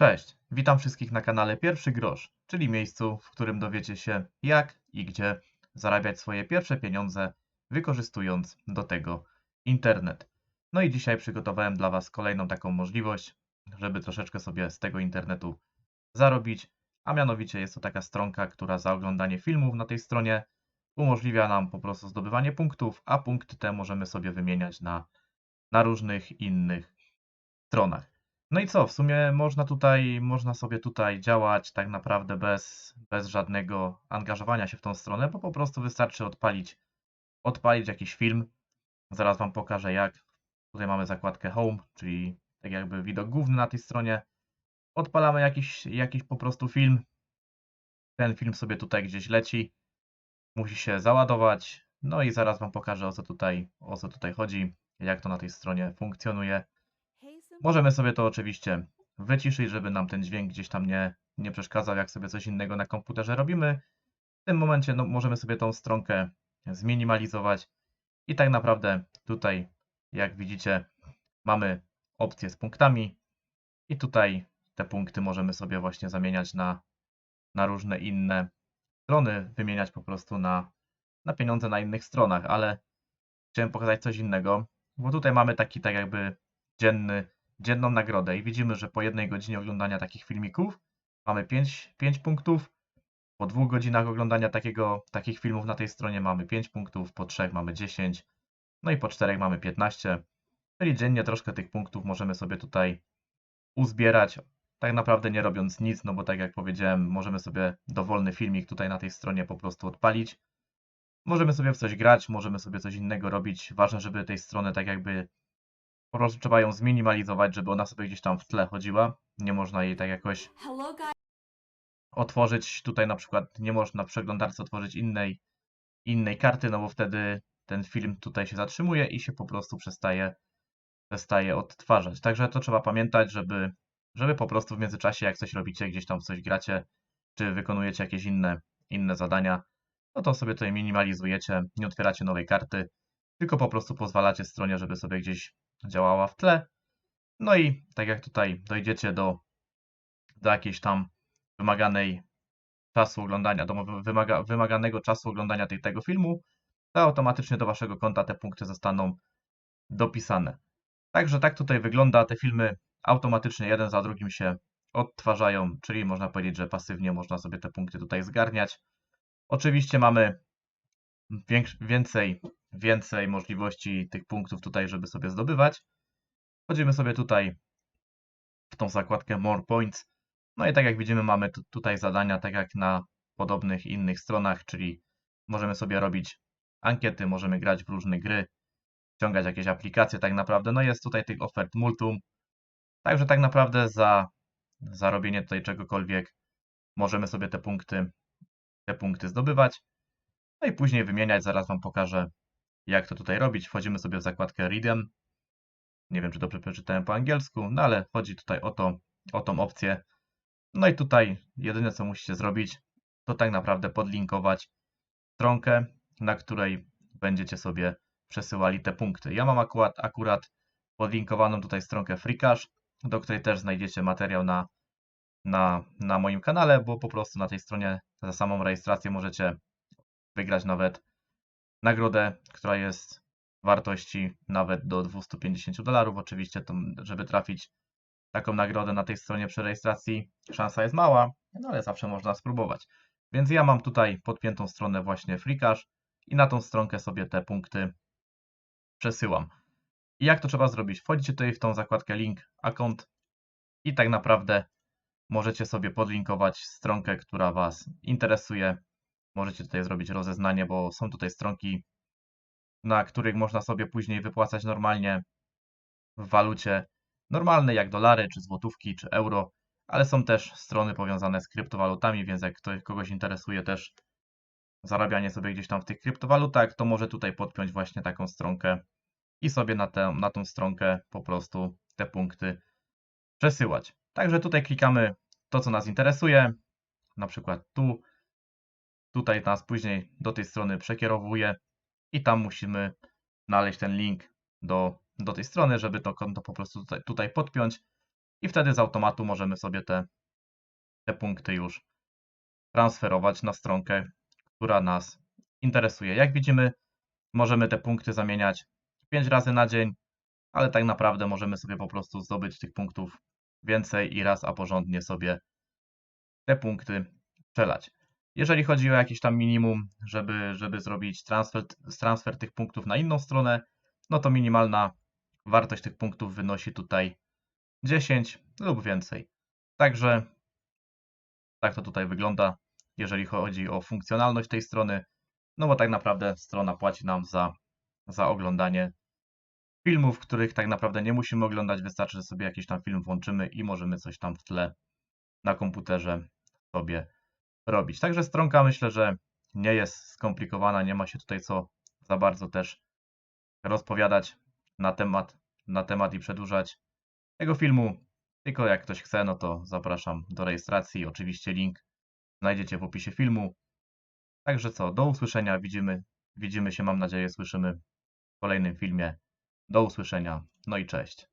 Cześć, witam wszystkich na kanale Pierwszy Grosz, czyli miejscu, w którym dowiecie się jak i gdzie zarabiać swoje pierwsze pieniądze, wykorzystując do tego internet. No i dzisiaj przygotowałem dla Was kolejną taką możliwość, żeby troszeczkę sobie z tego internetu zarobić, a mianowicie jest to taka stronka, która za oglądanie filmów na tej stronie umożliwia nam po prostu zdobywanie punktów, a punkty te możemy sobie wymieniać na, na różnych innych stronach. No i co, w sumie można tutaj, można sobie tutaj działać tak naprawdę bez, bez żadnego angażowania się w tą stronę, bo po prostu wystarczy odpalić, odpalić jakiś film. Zaraz Wam pokażę jak. Tutaj mamy zakładkę Home, czyli tak jakby widok główny na tej stronie. Odpalamy jakiś, jakiś po prostu film. Ten film sobie tutaj gdzieś leci. Musi się załadować. No i zaraz Wam pokażę o co tutaj, o co tutaj chodzi, jak to na tej stronie funkcjonuje. Możemy sobie to oczywiście wyciszyć, żeby nam ten dźwięk gdzieś tam nie, nie przeszkadzał, jak sobie coś innego na komputerze robimy. W tym momencie no, możemy sobie tą stronkę zminimalizować i tak naprawdę tutaj, jak widzicie, mamy opcję z punktami i tutaj te punkty możemy sobie właśnie zamieniać na, na różne inne strony, wymieniać po prostu na, na pieniądze na innych stronach, ale chciałem pokazać coś innego, bo tutaj mamy taki tak jakby dzienny dzienną nagrodę i widzimy, że po jednej godzinie oglądania takich filmików mamy 5, 5 punktów, po dwóch godzinach oglądania takiego, takich filmów na tej stronie mamy 5 punktów, po trzech mamy 10, no i po czterech mamy 15, czyli dziennie troszkę tych punktów możemy sobie tutaj uzbierać, tak naprawdę nie robiąc nic, no bo tak jak powiedziałem, możemy sobie dowolny filmik tutaj na tej stronie po prostu odpalić. Możemy sobie w coś grać, możemy sobie coś innego robić. Ważne, żeby tej strony tak jakby po prostu trzeba ją zminimalizować, żeby ona sobie gdzieś tam w tle chodziła. Nie można jej tak jakoś otworzyć. Tutaj na przykład nie można w przeglądarce otworzyć innej, innej karty, no bo wtedy ten film tutaj się zatrzymuje i się po prostu przestaje, przestaje odtwarzać. Także to trzeba pamiętać, żeby, żeby po prostu w międzyczasie, jak coś robicie, gdzieś tam coś gracie, czy wykonujecie jakieś inne, inne zadania, no to sobie tutaj minimalizujecie, nie otwieracie nowej karty, tylko po prostu pozwalacie stronie, żeby sobie gdzieś działała w tle. No i tak jak tutaj dojdziecie do, do jakiejś tam wymaganej czasu oglądania, do wymaga, wymaganego czasu oglądania tej, tego filmu, to automatycznie do waszego konta te punkty zostaną dopisane. Także tak tutaj wygląda. Te filmy automatycznie jeden za drugim się odtwarzają, czyli można powiedzieć, że pasywnie można sobie te punkty tutaj zgarniać. Oczywiście mamy więcej, więcej możliwości tych punktów tutaj, żeby sobie zdobywać. Wchodzimy sobie tutaj w tą zakładkę More Points. No i tak jak widzimy, mamy tu, tutaj zadania, tak jak na podobnych innych stronach, czyli możemy sobie robić ankiety, możemy grać w różne gry, ściągać jakieś aplikacje tak naprawdę. No jest tutaj tych ofert multum. Także tak naprawdę za, za robienie tutaj czegokolwiek możemy sobie te punkty, te punkty zdobywać. No i później wymieniać, zaraz Wam pokażę, jak to tutaj robić. Wchodzimy sobie w zakładkę Readem. Nie wiem, czy dobrze przeczytałem po angielsku, no ale chodzi tutaj o, to, o tą opcję. No i tutaj jedyne, co musicie zrobić, to tak naprawdę podlinkować stronkę, na której będziecie sobie przesyłali te punkty. Ja mam akurat, akurat podlinkowaną tutaj stronkę FreeCash, do której też znajdziecie materiał na, na, na moim kanale, bo po prostu na tej stronie za samą rejestrację możecie wygrać nawet nagrodę, która jest wartości nawet do 250 dolarów. Oczywiście, to, żeby trafić taką nagrodę na tej stronie przy rejestracji, szansa jest mała, no ale zawsze można spróbować. Więc ja mam tutaj podpiętą stronę właśnie FreeCash i na tą stronkę sobie te punkty przesyłam. I jak to trzeba zrobić? Wchodzicie tutaj w tą zakładkę link account i tak naprawdę możecie sobie podlinkować stronkę, która Was interesuje. Możecie tutaj zrobić rozeznanie, bo są tutaj stronki, na których można sobie później wypłacać normalnie w walucie normalnej, jak dolary, czy złotówki, czy euro, ale są też strony powiązane z kryptowalutami, więc jak ktoś, kogoś interesuje też zarabianie sobie gdzieś tam w tych kryptowalutach, to może tutaj podpiąć właśnie taką stronkę i sobie na, tę, na tą stronkę po prostu te punkty przesyłać. Także tutaj klikamy to, co nas interesuje, na przykład tu, tutaj nas później do tej strony przekierowuje i tam musimy znaleźć ten link do, do tej strony, żeby to konto po prostu tutaj, tutaj podpiąć. i wtedy z automatu możemy sobie te, te punkty już transferować na stronkę, która nas interesuje. Jak widzimy, możemy te punkty zamieniać 5 razy na dzień, ale tak naprawdę możemy sobie po prostu zdobyć tych punktów więcej i raz a porządnie sobie te punkty przelać. Jeżeli chodzi o jakieś tam minimum, żeby, żeby zrobić transfer, transfer tych punktów na inną stronę, no to minimalna wartość tych punktów wynosi tutaj 10 lub więcej. Także tak to tutaj wygląda, jeżeli chodzi o funkcjonalność tej strony. No bo tak naprawdę strona płaci nam za, za oglądanie filmów, których tak naprawdę nie musimy oglądać. Wystarczy, że sobie jakiś tam film włączymy i możemy coś tam w tle na komputerze sobie robić. Także stronka myślę, że nie jest skomplikowana, nie ma się tutaj co za bardzo też rozpowiadać na temat, na temat i przedłużać tego filmu. Tylko jak ktoś chce, no to zapraszam do rejestracji. Oczywiście link znajdziecie w opisie filmu. Także co, do usłyszenia. Widzimy, widzimy się, mam nadzieję, słyszymy w kolejnym filmie. Do usłyszenia. No i cześć.